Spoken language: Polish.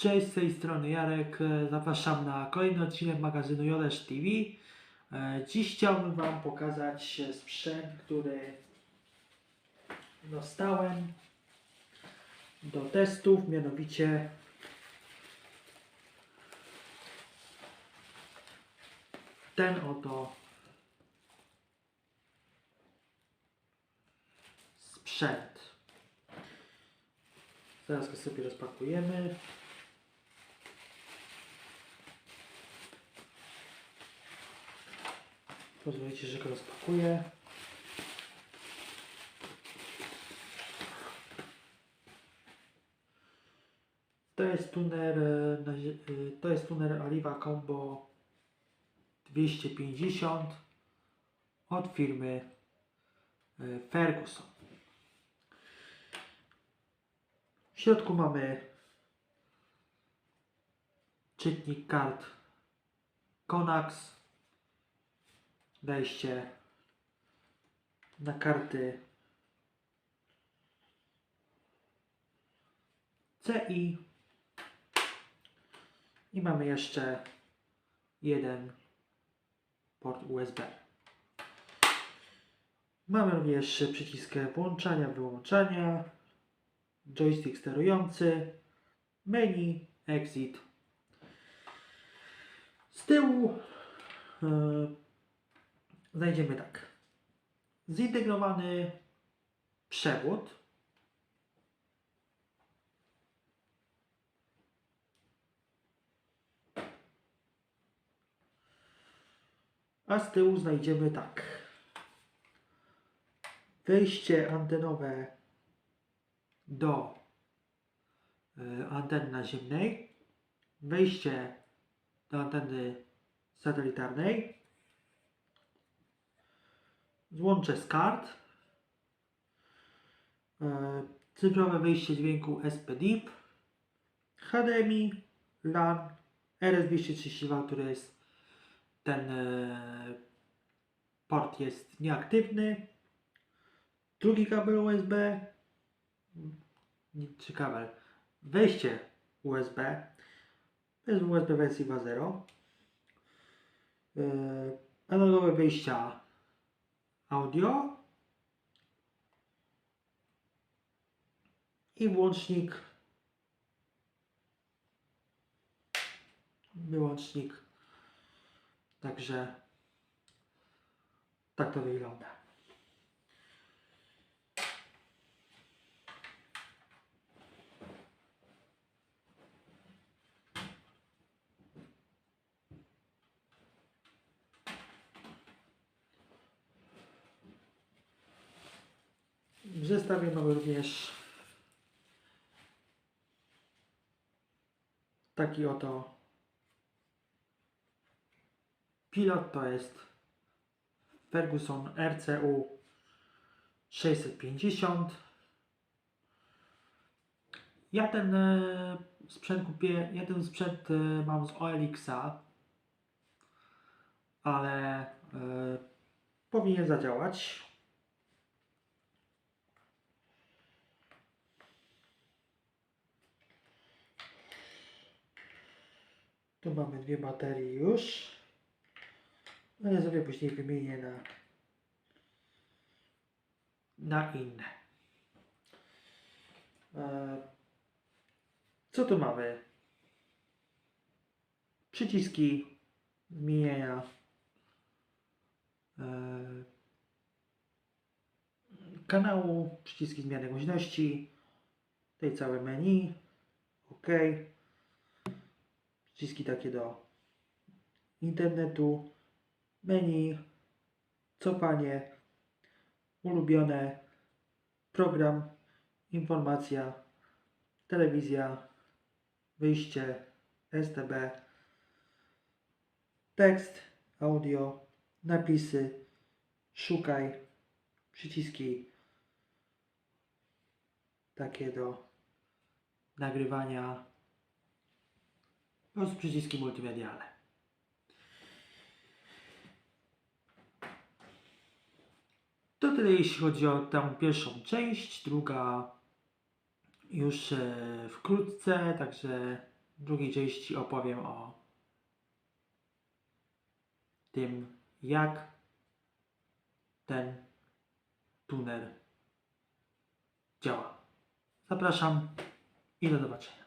Cześć, z tej strony Jarek. E, Zapraszam na kolejny odcinek magazynu Joresz TV. E, Dziś chciałbym Wam pokazać sprzęt, który dostałem do testów, mianowicie ten oto sprzęt. Zaraz go sobie rozpakujemy. Pozwolicie, że go rozpakuję. To jest tuner, e, e, to jest tuner Aliva Combo 250 od firmy e, Ferguson. W środku mamy czytnik kart Konax, wejście na karty CI i mamy jeszcze jeden port USB. Mamy również przycisk włączania, wyłączania, joystick sterujący, menu, exit. Z tyłu e, znajdziemy tak. Zintegrowany przewód. A z tyłu znajdziemy tak. Wejście antenowe do y, anteny naziemnej. Wejście do anteny satelitarnej. Złącze z kart. e, Cyfrowe wyjście dźwięku SPDIP. HDMI, LAN, RS232, który jest ten e, port jest nieaktywny. Drugi kabel USB, czy kabel, wejście USB, to jest USB wersji 2.0. Yy, analogowe wyjścia audio i włącznik wyłącznik. Także tak to wygląda w zestawie mamy również. Taki oto. Pilot to jest Ferguson RCU 650 ja ten e, sprzęt kupię ja ten sprzęt e, mam z OLX-a ale e, powinien zadziałać Tu mamy dwie baterie już. No ja sobie później wymienię na, na inne. E, co tu mamy? Przyciski zmieniania e, kanału, przyciski zmiany głośności, tutaj całe menu, OK przyciski takie do internetu, menu, cofanie, ulubione, program, informacja, telewizja, wyjście, STB, tekst, audio, napisy, szukaj, przyciski takie do nagrywania po prostu przyciski multimedialne. To tyle jeśli chodzi o tę pierwszą część. Druga już e, wkrótce, także W drugiej części opowiem o tym, jak ten tunel działa. Zapraszam i do zobaczenia.